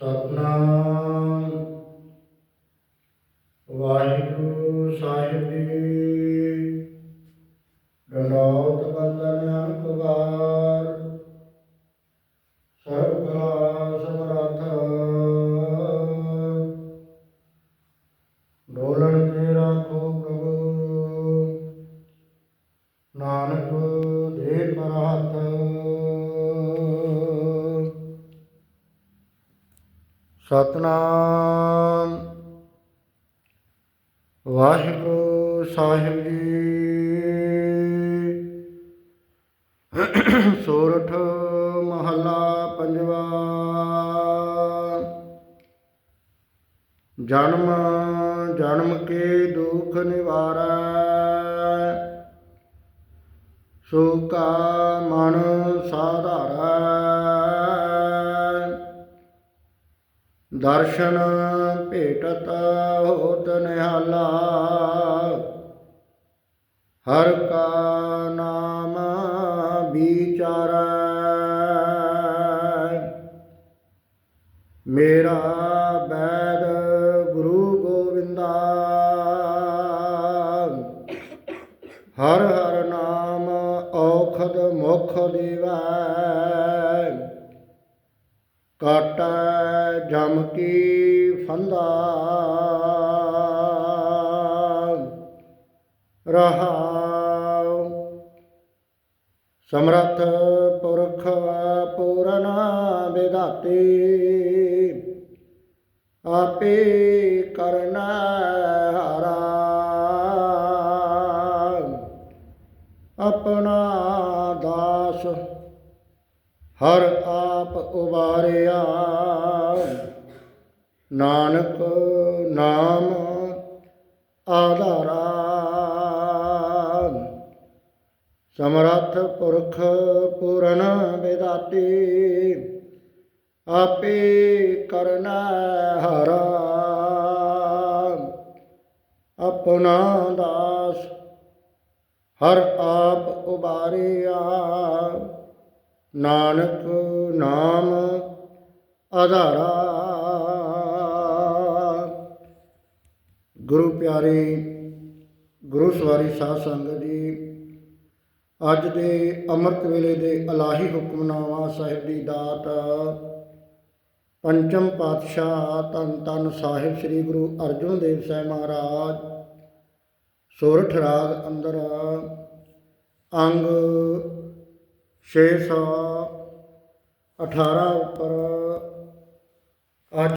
ਸਤਨਾਮ। ਵਾਹਿਗੁਰੂ ਸਾਹਿਬ ਜੀ। ਗਣੌਤ ਬੰਦਨ ਅਨਕਵਾਰ ਸਰਬ ਕਲਾ ਸਮਰੱਥ। ਡੋਲਣ ਤੇ ਸਤਨਾਮ। ਵਾਹਿਗੁਰੂ ਸਾਹਿਬ ਜੀ। ਸੋਰਠ ਮਹੱਲਾ ਪੰਜਵਾ। ਜਨਮ ਜਨਮ ਕੇ ਦੁਖ ਨਿਵਾਰੈ। ਸੋ ਮਨ ਸਾਧਾਰੈ। ਦਰਸ਼ਨ ਭੇਟਤ ਹੋਤ ਨਿਹਾਲਾ। ਹਰ ਕਾ ਨਾਮ ਵਿਚਾਰੈ। ਮੇਰਾ ਬੈਦ ਗੁਰੂ ਗੋਬਿੰਦਾ ਹਰ ਹਰ ਨਾਮ ਔਖਦ ਮੁਖ ਦੇਵੈ। ਕਾਟੈ ਜਮ ਕੀ ਫੰਦਾ। ਰਹਾਉ ਸਮਰਥ ਪੁਰਖ ਪੂਰਨ ਵਿਦਾਤੇ ਆਪੇ ਕਰਨਾ ਹਾਰਾ। ਆਪਣਾ ਹਰ ਆਪ ਉਬਾਰਿਆ ਨਾਨਕ ਨਾਮ ਆਧਾਰਾ। ਸਮਰੱਥ ਪੁਰਖ ਪੂਰਨ ਵਿਦਾਤੇ, ਆਪੇ ਕਰਨਾ ਹਰਾ। ਆਪਣਾ ਦਾਸ ਹਰ ਆਪ ਉਬਾਰਿਆ ਨਾਨਕ ਨਾਮ ਆਧਾਰਾ। ਗੁਰੂ ਪਿਆਰੇ, ਗੁਰੂ ਸਵਾਰੀ ਸਾਧ ਸੰਗਤ ਜੀ, ਅੱਜ ਦੇ ਅੰਮ੍ਰਿਤ ਵੇਲੇ ਦੇ ਅਲਾਹੀ ਹੁਕਮਨਾਮਾ ਸਾਹਿਬ ਦੀ ਦਾਤ ਪੰਚਮ ਪਾਤਸ਼ਾਹ ਧੰਨ ਧੰਨ ਸਾਹਿਬ ਸ੍ਰੀ ਗੁਰੂ ਅਰਜਨ ਦੇਵ ਸਾਹਿਬ ਮਹਾਰਾਜ, ਸੋਰਠ ਰਾਗ ਅੰਦਰ ਅੰਗ 618 ਉੱਪਰ ਅੱਜ